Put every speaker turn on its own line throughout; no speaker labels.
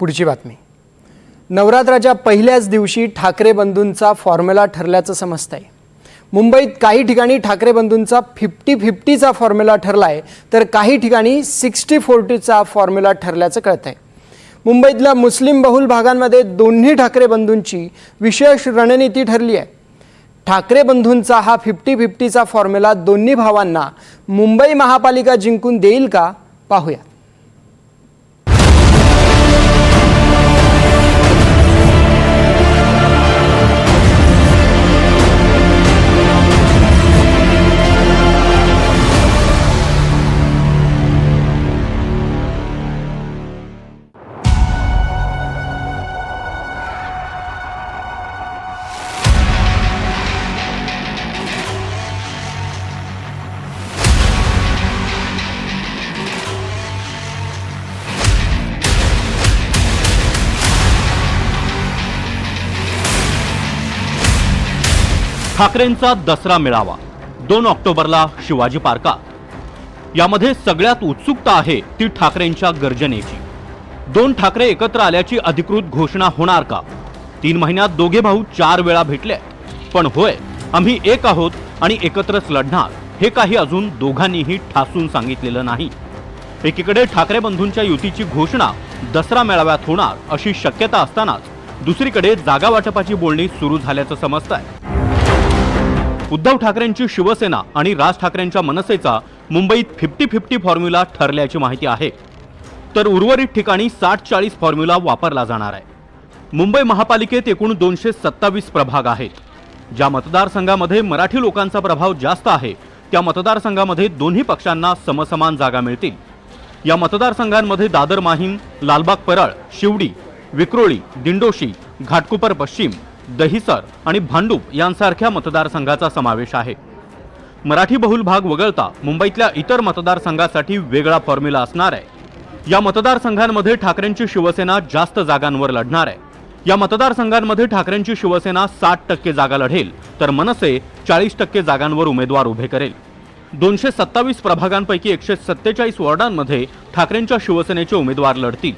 पुढची बातमी. नवरात्राच्या पहिल्याच दिवशी ठाकरे बंधूंचा फॉर्म्युला ठरल्याचं समजत आहे मुंबईत काही ठिकाणी ठाकरे बंधूंचा फिफ्टी फिफ्टीचा फॉर्म्युला ठरला आहे तर काही ठिकाणी सिक्स्टी फोर्टीचा फॉर्म्युला ठरल्याचं कळत आहे मुंबईतल्या मुस्लिम बहुल भागांमध्ये दोन्ही ठाकरे बंधूंची विशेष रणनीती ठरली आहे ठाकरे बंधूंचा हा फिफ्टी फिफ्टीचा फॉर्म्युला दोन्ही भावांना मुंबई महापालिका जिंकून देईल का? पाहूया
ठाकरेंचा दसरा मेळावा दोन ऑक्टोबरला शिवाजी पार्कात. यामध्ये सगळ्यात उत्सुकता आहे ती ठाकरेंच्या गर्जनेची. दोन ठाकरे एकत्र आल्याची अधिकृत घोषणा होणार का? तीन महिन्यात दोघे भाऊ चार वेळा भेटले. पण होय आम्ही एक आहोत आणि एकत्रच लढणार हे काही अजून दोघांनीही ठासून सांगितलेलं नाही. एकीकडे ठाकरे बंधूंच्या युतीची घोषणा दसरा मेळाव्यात होणार अशी शक्यता असतानाच दुसरीकडे जागा वाटपाची बोलणी सुरू झाल्याचं समजत आहे उद्धव ठाकरेंची शिवसेना आणि राज ठाकरेंच्या मनसेचा मुंबईत फिफ्टी फिफ्टी फॉर्म्युला ठरल्याची माहिती आहे. तर उर्वरित ठिकाणी साठ चाळीस फॉर्म्युला वापरला जाणार आहे. मुंबई महापालिकेत एकूण दोनशे सत्तावीस प्रभाग आहेत. ज्या मतदारसंघामध्ये मराठी लोकांचा प्रभाव जास्त आहे त्या मतदारसंघामध्ये दोन्ही पक्षांना समसमान जागा मिळतील. या मतदारसंघांमध्ये दादर माहीम लालबाग परळ शिवडी विक्रोळी दिंडोशी घाटकोपर पश्चिम दहिसर आणि भांडूप यांसारख्या मतदारसंघाचा समावेश आहे. मराठी बहुल भाग वगळता मुंबईतल्या इतर मतदारसंघासाठी वेगळा फॉर्म्युला असणार आहे. या मतदारसंघांमध्ये ठाकरेंची शिवसेना जास्त जागांवर लढणार आहे. या मतदारसंघांमध्ये ठाकरेंची शिवसेना साठ टक्के जागा लढेल तर मनसे चाळीस टक्के जागांवर उमेदवार उभे करेल. दोनशे सत्तावीस प्रभागांपैकी एकशे सत्तेचाळीस वॉर्डांमध्ये ठाकरेंच्या शिवसेनेचे उमेदवार लढतील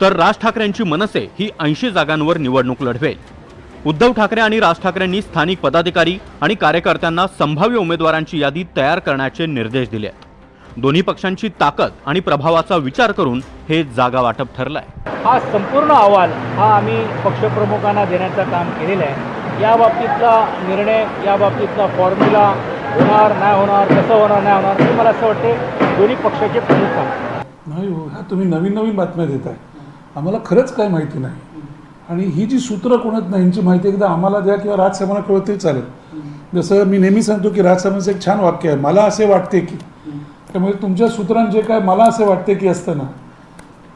तर राज ठाकरेंची मनसे ही ऐंशी जागांवर निवडणूक लढवेल. उद्धव ठाकरे आणि राज ठाकरेंनी स्थानिक पदाधिकारी आणि कार्यकर्त्यांना संभाव्य उमेदवारांची यादी तयार करण्याचे निर्देश दिले आहेत. दोन्ही पक्षांची ताकद आणि प्रभावाचा विचार करून हे जागा वाटप ठरलंय.
हा संपूर्ण अहवाल हा आम्ही पक्षप्रमुखांना देण्याचं काम केलेलं आहे. या बाबतीतला निर्णय या बाबतीतला फॉर्म्युला होणार नाही होणार कसं होणार नाही होणार हे मला असं वाटते दोन्ही पक्षाचे प्रमुख
नाही हो तुम्ही नवीन नवीन बातम्या देताय. आम्हाला खरंच काय माहिती नाही. आणि ही जी सूत्र कोणत नाही यांची माहिती एकदा आम्हाला द्या किंवा राजसाहेबांना कळत तरी चालेल. जसं मी नेहमी सांगतो की राजसाहेबांचं एक छान वाक्य आहे मला असे वाटते की. त्यामुळे तुमच्या सूत्रांचे जे काय मला असे वाटते की असतं ना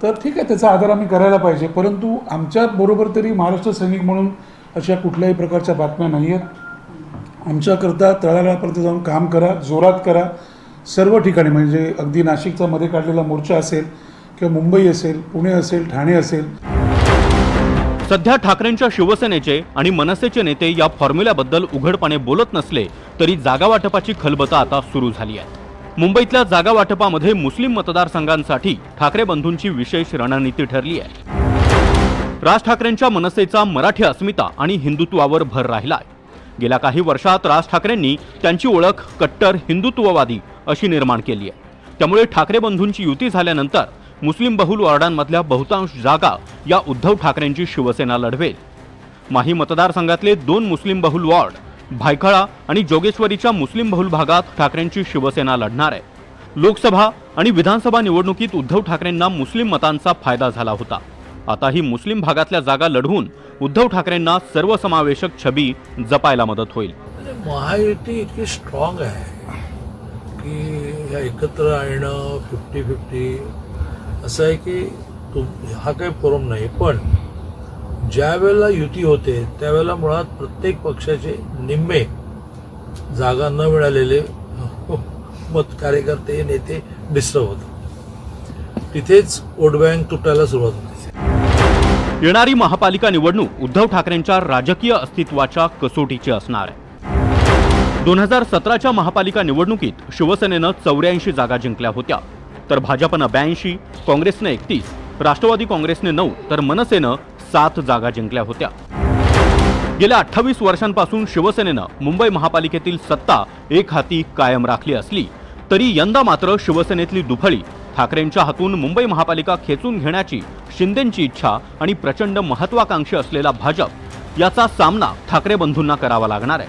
तर ठीक आहे त्याचा आदर आम्ही करायला पाहिजे. परंतु आमच्या बरोबर तरी महाराष्ट्र सैनिक म्हणून अशा कुठल्याही प्रकारच्या बातम्या नाही आहेत. आमच्याकरता तळागाळापर्यंत जाऊन काम करा जोरात करा. सर्व ठिकाणी म्हणजे अगदी नाशिकचा मध्ये काढलेला मोर्चा असेल किंवा मुंबई असेल पुणे असेल ठाणे असेल.
सध्या ठाकरेंच्या शिवसेनेचे आणि मनसेचे नेते या फॉर्म्युल्याबद्दल उघडपणे बोलत नसले तरी जागा वाटपाची खलबता आता सुरू झाली आहे मुंबईतल्या जागा वाटपामध्ये मुस्लिम मतदारसंघांसाठी ठाकरे बंधूंची विशेष रणनीती ठरली आहे. राज ठाकरेंच्या मनसेचा मराठी अस्मिता आणि हिंदुत्वावर भर राहिलाय. गेल्या काही वर्षात राज ठाकरेंनी त्यांची ओळख कट्टर हिंदुत्ववादी अशी निर्माण केली आहे. त्यामुळे ठाकरे बंधूंची युती झाल्यानंतर मुस्लिम बहुल वॉर्डांमधल्या बहुतांश जागा या उद्धव ठाकरेंची शिवसेना लढवेल. माही मतदारसंघातले दोन मुस्लिम बहुल वॉर्ड भायखळा आणि जोगेश्वरीच्या मुस्लिम बहुल भागात ठाकरेंची शिवसेना लढणार आहे. लोकसभा आणि विधानसभा निवडणुकीत उद्धव ठाकरेंना मुस्लिम मतांचा फायदा झाला होता. आता ही मुस्लिम भागातल्या जागा लढवून उद्धव ठाकरेंना सर्वसमावेशक छबी जपायला मदत होईल.
महायुती इतकी स्ट्रॉंग आहे की एकत्र येणं फिफ्टी फिफ्टी असं आहे की तुम हा काही फोरम नाही पण ज्या वेळेला युती होते त्यावेळेला मुळात प्रत्येक पक्षाचे निम्मे जागा न मिळालेले हो, मत कार्यकर्ते नेते डिस्टर्ब होतात. तिथेच वोट बँक तुटायला सुरुवात होते.
येणारी महापालिका निवडणूक उद्धव ठाकरेंच्या राजकीय अस्तित्वाच्या कसोटीची असणार आहे. दोन हजार सतराच्या महापालिका निवडणुकीत शिवसेनेनं चौऱ्याऐंशी जागा जिंकल्या होत्या. तर भाजपनं ब्याऐंशी काँग्रेसनं एकतीस राष्ट्रवादी काँग्रेसने नऊ तर मनसेनं सात जागा जिंकल्या होत्या. गेल्या अठ्ठावीस वर्षांपासून शिवसेनेनं मुंबई महापालिकेतील सत्ता एक हाती कायम राखली असली तरी यंदा मात्र शिवसेनेतली दुफळी ठाकरेंच्या हातून मुंबई महापालिका खेचून घेण्याची शिंदेंची इच्छा आणि प्रचंड महत्वाकांक्षी असलेला भाजप याचा सामना ठाकरे बंधूंना करावा लागणार आहे.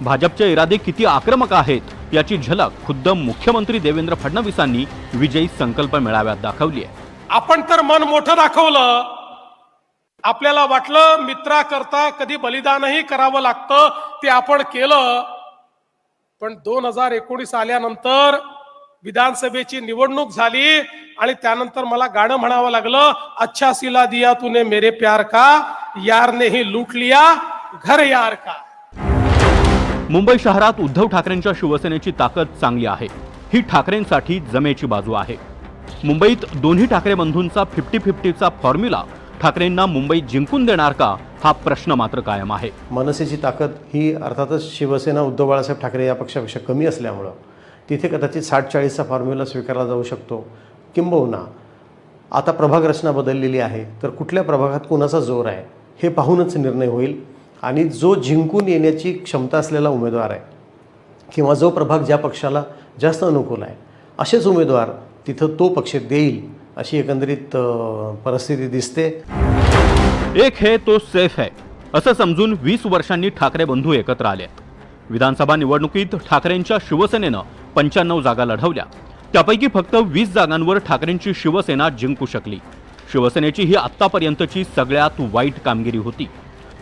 भाजपचे इरादे किती आक्रमक आहेत याची झलक खुद्द मुख्यमंत्री देवेंद्र फडणवीसांनी विजयी संकल्प मेळाव्यात दाखवली आहे.
आपण तर मन मोठं दाखवलं. आपल्याला वाटलं मित्राकरता कधी बलिदानही करावं लागतं ते आपण केलं. पण दोन हजार एकोणीस आल्यानंतर विधानसभेची निवडणूक झाली आणि त्यानंतर मला गाणं म्हणावं लागलं अच्छा सिला दिया तूने मेरे प्यार का? यार ने ही लूट लिया घर यार का?
मुंबई शहरात उद्धव ठाकरेंच्या शिवसेनेची ताकद चांगली आहे. ही ठाकरेंसाठी जमेची बाजू आहे. मुंबईत दोन्ही ठाकरे बंधूंचा फिफ्टी फिफ्टीचा फॉर्म्युला ठाकरेंना मुंबई जिंकून देणार का हा प्रश्न मात्र कायम आहे.
मनसेची ताकद ही अर्थातच शिवसेना उद्धव बाळासाहेब ठाकरे या पक्षापेक्षा कमी असल्यामुळं तिथे कदाचित साठ चाळीसचा फॉर्म्युला स्वीकारला जाऊ शकतो. किंबहुना आता प्रभाग रचना बदललेली आहे तर कुठल्या प्रभागात कुणाचा जोर आहे हे पाहूनच निर्णय होईल. आणि जो जिंकून येण्याची क्षमता असलेला उमेदवार आहे किंवा जो प्रभाग ज्या पक्षाला जास्त अनुकूल आहे असेच उमेदवार तिथं तो पक्ष देईल अशी एकंदरीत परिस्थिती दिसते.
एक है तो सेफ है असं समजून वीस वर्षांनी ठाकरे बंधू एकत्र आले विधानसभा निवडणुकीत ठाकरेंच्या शिवसेनेनं पंच्याण्णव जागा लढवल्या. त्यापैकी फक्त वीस जागांवर ठाकरेंची शिवसेना जिंकू शकली. शिवसेनेची ही आत्तापर्यंतची सगळ्यात वाईट कामगिरी होती.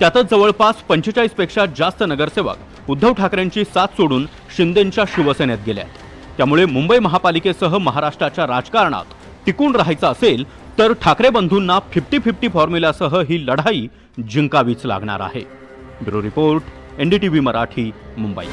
त्यातच जवळपास पंचेचाळीसपेक्षा जास्त नगरसेवक उद्धव ठाकरेंची साथ सोडून शिंदेंच्या शिवसेनेत गेल्यात त्यामुळे मुंबई महापालिकेसह महाराष्ट्राच्या राजकारणात टिकून राहायचं असेल तर ठाकरे बंधूंना फिफ्टी फिफ्टी फॉर्म्युल्यासह ही लढाई जिंकावीच लागणार आहे. Bureau report NDTV Marathi Mumbai.